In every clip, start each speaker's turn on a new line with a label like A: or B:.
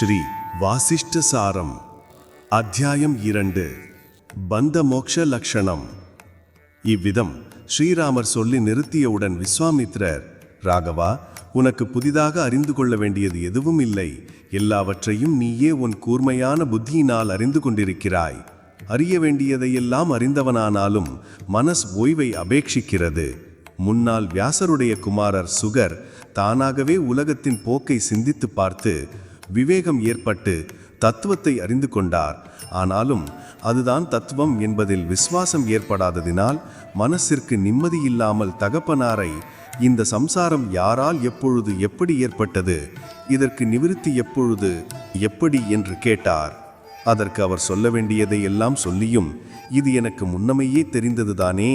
A: ஸ்ரீ வாசிஷ்ட சாரம் அத்தியாயம் இரண்டு பந்த மோக்ஷ லக்ஷணம். இவ்விதம் ஸ்ரீராமர் சொல்லி நிறுத்தியவுடன் விஸ்வாமித்ரர் ராகவா உனக்கு புதிதாக அறிந்து கொள்ள வேண்டியது எதுவும் இல்லை. எல்லாவற்றையும் நீயே உன் கூர்மையான புத்தியினால் அறிந்து கொண்டிருக்கிறாய். அறிய வேண்டியதையெல்லாம் அறிந்தவனானாலும் மனஸ் ஓய்வை அபேட்சிக்கிறது. முன்னால் வியாசருடைய குமாரர் சுகர் தானாகவே உலகத்தின் போக்கை சிந்தித்து பார்த்து விவேகம் ஏற்பட்டு தத்துவத்தை அறிந்து கொண்டார். ஆனாலும் அதுதான் தத்துவம் என்பதில் விசுவாசம் ஏற்படாததினால் மனசிற்கு நிம்மதியில்லாமல் தகப்பனாரை இந்த சம்சாரம் யாரால் எப்பொழுது எப்படி ஏற்பட்டது இதற்கு நிவிருத்தி எப்பொழுது எப்படி என்று கேட்டார். அதற்கு அவர் சொல்ல வேண்டியதை எல்லாம் சொல்லியும் இது எனக்கு முன்னமையே தெரிந்ததுதானே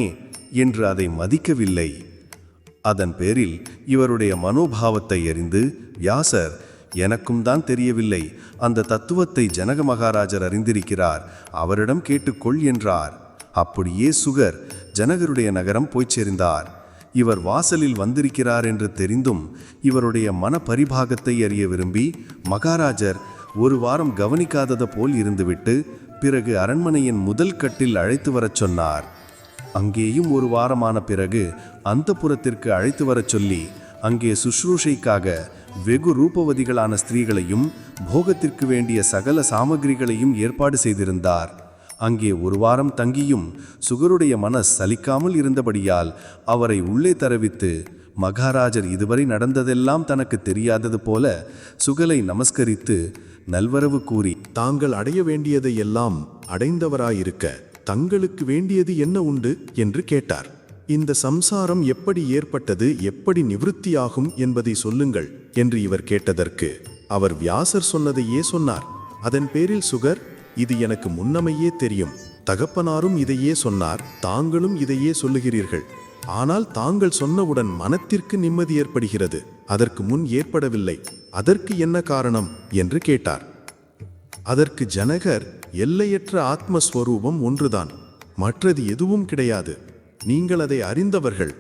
A: என்று அதை மதிக்கவில்லை. அதன் பேரில் இவருடைய மனோபாவத்தை அறிந்து வியாசர் எனக்கும் தான் தெரியவில்லை. அந்த தத்துவத்தை ஜனக மகாராஜர் அறிந்திருக்கிறார். அவரிடம் கேட்டுக்கொள் என்றார். அப்படியே சுகர் ஜனகருடைய நகரம் போய்ச் சேர்ந்தார். இவர் வாசலில் வந்திருக்கிறார் என்று தெரிந்தும் இவருடைய மன பரிபாகத்தை அறிய விரும்பி மகாராஜர் ஒரு வாரம் கவனிக்காதத போல் இருந்துவிட்டு பிறகு அரண்மனையின் முதல் கட்டில் அழைத்து வரச் சொன்னார். அங்கேயும் ஒரு வாரமான பிறகு அந்த புறத்திற்கு அழைத்து வரச் சொல்லி அங்கே சுஷ்ரூஷைக்காக வெகு ரூபவதிகளான ஸ்திரீகளையும் போகத்திற்கு வேண்டிய சகல சாமகிரிகளையும் ஏற்பாடு செய்திருந்தார். அங்கே ஒரு வாரம் தங்கியும் சுகருடைய மனஸ் சலிக்காமல் இருந்தபடியால் அவரை உள்ளே தரவித்து மகாராஜர் இதுவரை நடந்ததெல்லாம் தனக்கு தெரியாதது போல சுகலை நமஸ்கரித்து நல்வரவு கூறி
B: தாங்கள் அடைய வேண்டியதை எல்லாம் அடைந்தவராயிருக்க தங்களுக்கு வேண்டியது என்ன உண்டு? என்று கேட்டார். இந்த சம்சாரம் எப்படி ஏற்பட்டது எப்படி நிவிருத்தியாகும் என்பதை சொல்லுங்கள் என்று இவர் கேட்டதற்கு அவர் வியாசர் சொன்னதையே சொன்னார். அதன் பேரில் சுகர் இது எனக்கு முன்னமையே தெரியும். தகப்பனாரும் இதையே சொன்னார் தாங்களும் இதையே சொல்லுகிறீர்கள். ஆனால் தாங்கள் சொன்னவுடன் மனத்திற்கு நிம்மதி ஏற்படுகிறது அதற்கு முன் ஏற்படவில்லை. அதற்கு என்ன காரணம்? என்று கேட்டார். அதற்கு ஜனகர் எல்லையற்ற ஆத்மஸ்வரூபம் ஒன்றுதான் மற்றது எதுவும் கிடையாது. நீங்கள் அதை அறிந்தவர்கள்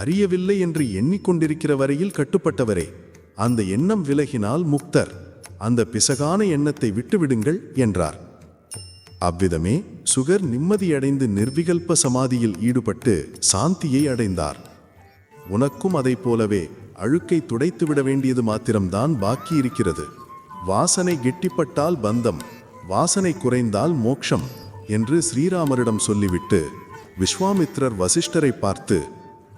B: அறியவில்லை என்று எண்ணிக்கொண்டிருக்கிற வரையில் கட்டுப்பட்டவரே அந்த எண்ணம் விலகினால் முக்தர் அந்த பிசகான எண்ணத்தை விட்டுவிடுங்கள் என்றார். அவ்விதமே சுகர் நிம்மதியடைந்து நிர்விகல்ப சமாதியில் ஈடுபட்டு சாந்தியை அடைந்தார். உனக்கும் அதைப் போலவே அழுக்கை துடைத்துவிட வேண்டியது மாத்திரம்தான் பாக்கி இருக்கிறது. வாசனை கெட்டிப்பட்டால் பந்தம் வாசனை குறைந்தால் மோக்ஷம் என்று ஸ்ரீராமரிடம் சொல்லிவிட்டு விஸ்வாமித்ரர் வசிஷ்டரை பார்த்து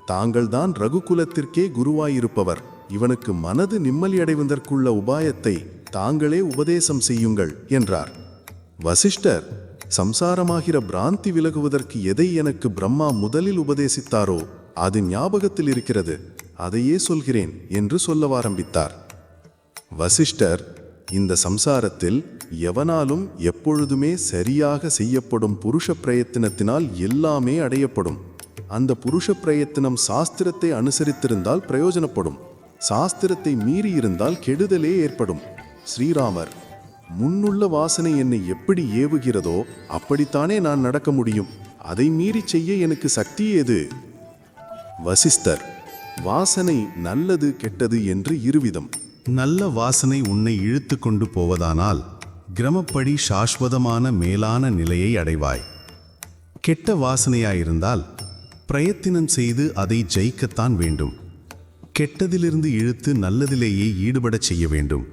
B: தாங்கள்தான் ரகுகுலத்திற்கே குருவாயிருப்பவர். இவனுக்கு மனது நிம்மதியடைவதற்குள்ள உபாயத்தை தாங்களே உபதேசம் செய்யுங்கள் என்றார். வசிஷ்டர் சம்சாரமாகிற பிராந்தி விலகுவதற்கு எதை எனக்கு பிரம்மா முதலில் உபதேசித்தாரோ அது ஞாபகத்தில் இருக்கிறது. அதையே சொல்கிறேன் என்று சொல்ல ஆரம்பித்தார் வசிஷ்டர் இந்த சம்சாரத்தில் எவனாலும் எப்பொழுதுமே சரியாக செய்யப்படும் புருஷ பிரயத்தனத்தினால் எல்லாமே அடையப்படும். அந்த புருஷ பிரயத்தனம் சாஸ்திரத்தை அனுசரித்திருந்தால் பிரயோஜனப்படும். சாஸ்திரத்தை மீறி இருந்தால் கெடுதலே ஏற்படும். ஸ்ரீராமர் முன்னுள்ள வாசனை என்னை எப்படி ஏவுகிறதோ அப்படித்தானே நான் நடக்க முடியும். அதை மீறி செய்ய எனக்கு சக்தி ஏது? வசிஸ்தர் வாசனை நல்லது கெட்டது என்று இருவிதம்.
A: நல்ல வாசனை உன்னை இழுத்து கொண்டு போவதானால் கிரமப்படி சாஸ்வதமான மேலான நிலையை அடைவாய். கெட்ட வாசனையாயிருந்தால் பிரயத்தினம் செய்து அதை ஜெயிக்கத்தான் வேண்டும். கெட்டதிலிருந்து இழுத்து நல்லதிலேயே ஈடுபடச் செய்ய வேண்டும்.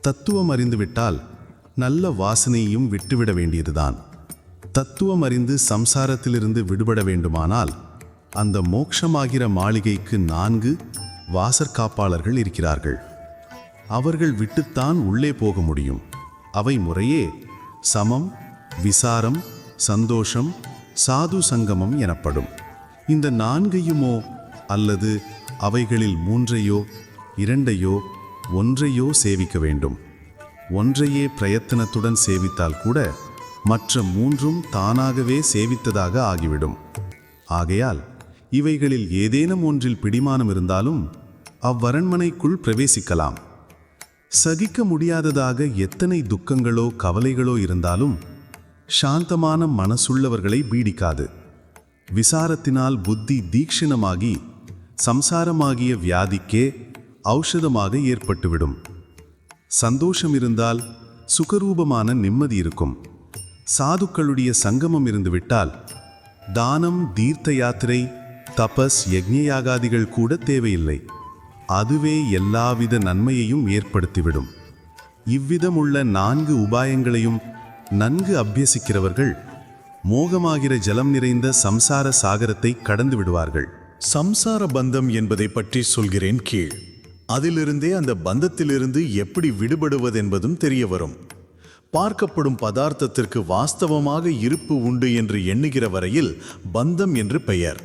A: தத்துவம் அறிந்துவிட்டால் நல்ல வாசனையும் விட்டுவிட வேண்டியதுதான். தத்துவம் அறிந்து சம்சாரத்திலிருந்து விடுபட வேண்டுமானால் அந்த மோட்சமாகிற மாளிகைக்கு நான்கு வாசற்காப்பாளர்கள் இருக்கிறார்கள். அவர்கள் விட்டுத்தான் உள்ளே போக முடியும். அவை முறையே சமம் விசாரம் சந்தோஷம் சாது சங்கமம் எனப்படும். இந்த நான்கையுமோ அல்லது அவைகளில் மூன்றையோ இரண்டையோ ஒன்றையோ சேவிக்க வேண்டும். ஒன்றையே பிரயத்தனத்துடன் சேவித்தால் கூட மற்ற மூன்றும் தானாகவே சேவித்ததாக ஆகிவிடும். ஆகையால் இவைகளில் ஏதேனும் ஒன்றில் பிடிமானம் இருந்தாலும் அவ்வரண்மனைக்குள் பிரவேசிக்கலாம். சகிக்க முடியாததாக எத்தனை துக்கங்களோ கவலைகளோ இருந்தாலும் சாந்தமான மனசுள்ளவர்களை பீடிக்காது. விசாரத்தினால் புத்தி தீக்ஷிணமாகி சம்சாரமாகிய வியாதிக்கே ஔஷதமாக ஏற்பட்டுவிடும். சந்தோஷம் இருந்தால் சுகரூபமான நிம்மதி இருக்கும். சாதுக்களுடைய சங்கமம் இருந்துவிட்டால் தானம் தீர்த்த யாத்திரை தபஸ் யக்ஞயாகாதிகள் கூட தேவையில்லை. அதுவே எல்லாவித நன்மையையும் ஏற்படுத்திவிடும். இவ்விதமுள்ள நான்கு உபாயங்களையும் நன்கு அபியசிக்கிறவர்கள் மோகமாகிற ஜலம் நிறைந்த சம்சார சாகரத்தை கடந்து விடுவார்கள்.
C: சம்சார பந்தம் என்பதை பற்றி சொல்கிறேன் கீழ். அதிலிருந்தே அந்த பந்தத்திலிருந்து எப்படி விடுபடுவதென்பதும் தெரிய வரும். பார்க்கப்படும் பதார்த்தத்திற்கு வாஸ்தவமாக இருப்பு உண்டு என்று எண்ணுகிற வரையில் பந்தம் என்று பெயர்.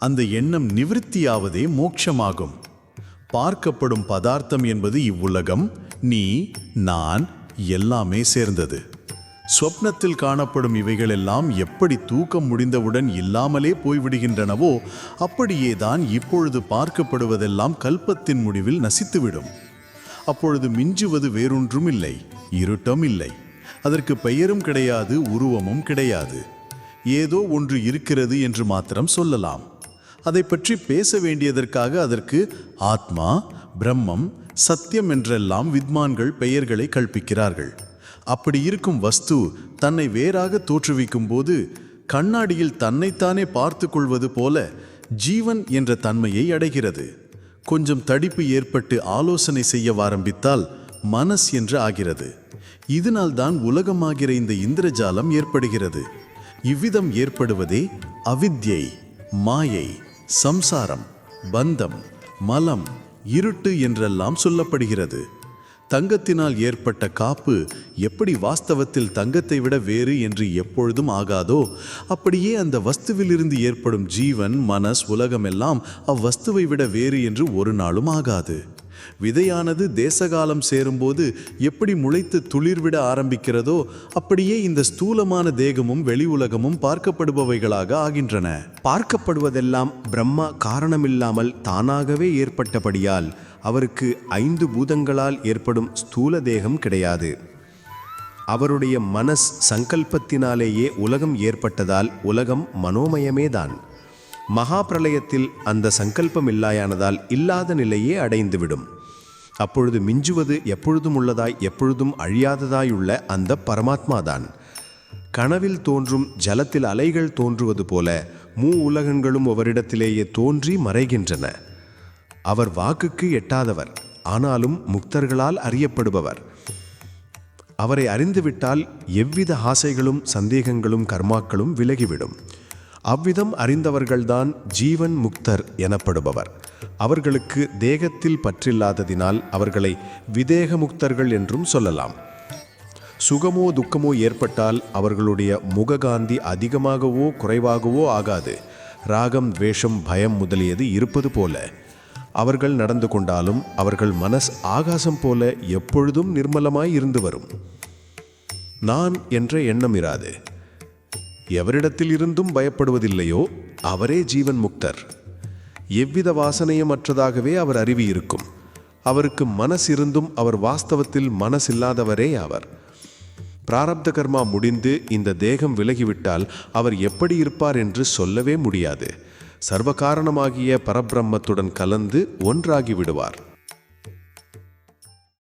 C: அந்த எண்ணம் நிவிருத்தியாவதே மோட்சமாகும். பார்க்கப்படும் பதார்த்தம் என்பது இவ்வுலகம் நீ நான் எல்லாமே சேர்ந்தது. சொப்னத்தில் காணப்படும் இவைகளெல்லாம் எப்படி தூக்கம் முடிந்தவுடன் இல்லாமலே போய்விடுகின்றனவோ அப்படியேதான் இப்பொழுது பார்க்கப்படுவதெல்லாம் கல்பத்தின் முடிவில் நசித்துவிடும். அப்பொழுது மிஞ்சுவது வேறொன்றும் இல்லை இருட்டம் இல்லை. அதற்கு பெயரும் கிடையாது உருவமும் கிடையாது. ஏதோ ஒன்று இருக்கிறது என்று மாத்திரம் சொல்லலாம். அதை பற்றி பேச வேண்டியதற்காக அதற்கு ஆத்மா பிரம்மம் சத்தியம் என்றெல்லாம் வித்மான்கள் பெயர்களை கல்பிக்கிறார்கள் அப்படி இருக்கும் வஸ்து தன்னை வேறாக தோற்றுவிக்கும் போது கண்ணாடியில் தன்னைத்தானே பார்த்து கொள்வது போல ஜீவன் என்ற தன்மையை அடைகிறது. கொஞ்சம் தடிப்பு ஏற்பட்டு ஆலோசனை செய்ய ஆரம்பித்தால் மனஸ் என்று ஆகிறது. இதனால்தான் உலகமாகிற இந்த இந்திரஜாலம் ஏற்படுகிறது. இவ்விதம் ஏற்படுவதே அவித்யை மாயை சம்சாரம் பந்தம் மலம் இருட்டு என்றெல்லாம் சொல்லப்படுகிறது. தங்கத்தினால் ஏற்பட்ட காப்பு எப்படி வாஸ்தவத்தில் தங்கத்தை விட வேறு என்று எப்பொழுதும் ஆகாதோ அப்படியே அந்த வஸ்துவிலிருந்து ஏற்படும் ஜீவன் மனஸ் உலகமெல்லாம் அவ்வஸ்துவை விட வேறு என்று ஒரு நாளும் ஆகாது. விதையானது தேசகாலம் சேரும்போது எப்படி முளைத்து துளிர்விட ஆரம்பிக்கிறதோ அப்படியே இந்த ஸ்தூலமான தேகமும் வெளி உலகமும் பார்க்கப்படுபவைகளாக ஆகின்றன.
D: பார்க்கப்படுவதெல்லாம் பிரம்மா காரணமில்லாமல் தானாகவே ஏற்பட்டபடியால் அவருக்கு ஐந்து பூதங்களால் ஏற்படும் ஸ்தூல தேகம் கிடையாது. அவருடைய மனஸ் சங்கல்பத்தினாலேயே உலகம் ஏற்பட்டதால் உலகம் மனோமயமேதான். மகா பிரளயத்தில் அந்த சங்கல்பம் இல்லாயானதால் இல்லாத நிலையே அடைந்துவிடும். அப்பொழுது மிஞ்சுவது எப்பொழுதும் உள்ளதாய் எப்பொழுதும் அழியாததாயுள்ள அந்த பரமாத்மாதான். கனவில் தோன்றும் ஜலத்தில் அலைகள் தோன்றுவது போல மூ உலகங்களும் அவரிடத்திலேயே தோன்றி மறைகின்றன. அவர் வாக்குக்கு எட்டாதவர் ஆனாலும் முக்தர்களால் அறியப்படுபவர். அவரை அறிந்துவிட்டால் எவ்வித ஆசைகளும் சந்தேகங்களும் கர்மாக்களும் விலகிவிடும். அவ்விதம் அறிந்தவர்கள்தான் ஜீவன் முக்தர் எனப்படுபவர். அவர்களுக்கு தேகத்தில் பற்றில்லாததினால் அவர்களை விதேக முக்தர்கள் என்றும் சொல்லலாம். சுகமோ துக்கமோ ஏற்பட்டால் அவர்களுடைய முககாந்தி அதிகமாகவோ குறைவாகவோ ஆகாது. ராகம் துவேஷம் பயம் முதலியது இருப்பது போல. அவர்கள் நடந்து கொண்டாலும் அவர்கள் மனஸ் ஆகாசம் போல எப்பொழுதும் நிர்மலமாய் இருந்து வரும். நான் என்ற எண்ணம் இராது. எவரிடத்தில் இருந்தும் பயப்படுவதில்லையோ அவரே ஜீவன் முக்தர். எவ்வித வாசனையும் அற்றதாகவே அவர் அறிவி இருக்கும் அவருக்கு மனசு இருந்தும் அவர் வாஸ்தவத்தில் மனசில்லாதவரே அவர். பிராரப்த கர்மா முடிந்து இந்த தேகம் விலகிவிட்டால் அவர் எப்படி இருப்பார் என்று சொல்லவே முடியாது. சர்வகாரணமாகிய பரபிரம்மத்துடன் கலந்து ஒன்றாகி விடுவார்.